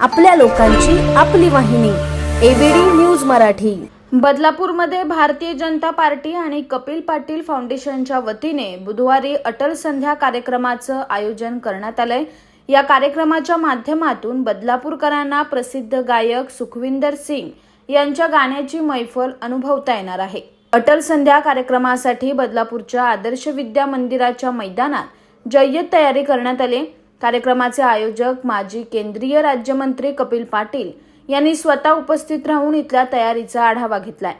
आपल्या लोकांची आपली वाहिनी ABD news Marathi. बदलापूरमध्ये Bharatiya Janata party आणि कपिल पाटील फाउंडेशनच्या वतीने बुधवारी अटल संध्या कार्यक्रमाचं आयोजन करण्यात आलंय. या कार्यक्रमाच्या माध्यमातून बदलापूरकरांना प्रसिद्ध गायक सुखविंदर सिंग यांच्या गाण्याची मैफल अनुभवता येणार आहे. अटल संध्या कार्यक्रमासाठी बदलापूरच्या आदर्श विद्या मंदिराच्या मैदानात जय्यत तयारी करण्यात आली. कार्यक्रमाचे आयोजक माजी केंद्रीय राज्यमंत्री कपिल पाटील यांनी स्वतः उपस्थित राहून इथल्या तयारीचा आढावा घेतलाय.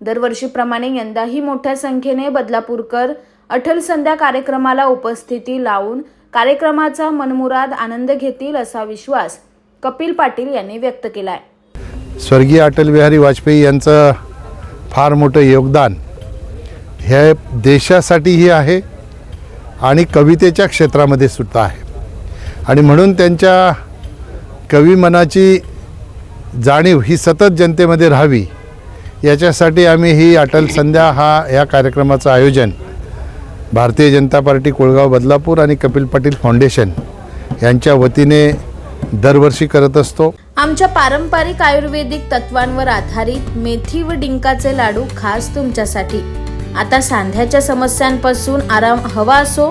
दरवर्षीप्रमाणे यंदाही मोठ्या संख्येने बदलापूरकर अटल संध्या कार्यक्रमाला उपस्थिती लावून कार्यक्रमाचा मनमुराद आनंद घेतील असा विश्वास कपिल पाटील यांनी व्यक्त केलाय. स्वर्गीय अटल बिहारी वाजपेयी यांचं फार मोठं योगदान हे देशासाठीही आहे आणि कवितेच्या क्षेत्रामध्ये सुद्धा आहे. आणि म्हणून त्यांच्या कवी मनाची जाणीव ही सतत जनतेमध्ये राहावी याच्यासाठी आम्ही ही अटल संध्या हा या कार्यक्रमाचं आयोजन भारतीय जनता पार्टी कोळगाव बदलापूर आणि कपिल पाटील फाउंडेशन यांच्या वतीने दरवर्षी करत असतो. आमच्या पारंपरिक आयुर्वेदिक तत्वांवर आधारित मेथी व डिंकाचे लाडू खास तुमच्यासाठी. आता सांध्याच्या समस्यांपासून आराम हवा असो